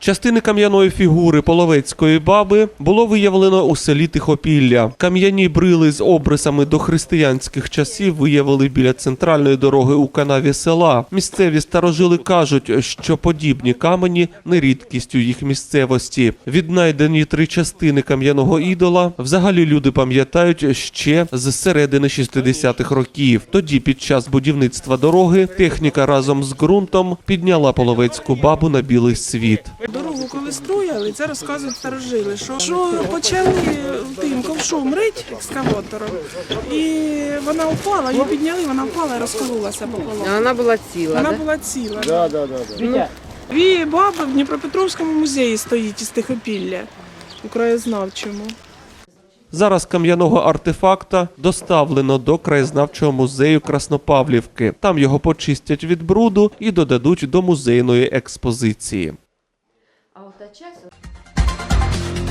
Частини кам'яної фігури половецької баби було виявлено у селі Тихопілля. Кам'яні брили з обрисами до християнських часів виявили біля центральної дороги у канаві села. Місцеві старожили кажуть, що подібні камені не рідкість у їх місцевості. Віднайдені три частини кам'яного ідола. Взагалі люди пам'ятають ще з середини 60-х років. Тоді, під час будівництва дороги, техніка разом з ґрунтом підняла половецьку бабу на білий світ. Коли це розказують старожили, що, що почали тим ковшом рить екскаватором, і вона впала, її підняли, вона впала і розкололася пополам. А Вона була ціла, Вона да? була ціла. Дві баби в Дніпропетровському музеї стоїть із Тихопілля, у краєзнавчому. Зараз кам'яного артефакта доставлено до краєзнавчого музею Краснопавлівки. Там його почистять від бруду і додадуть до музейної експозиції та.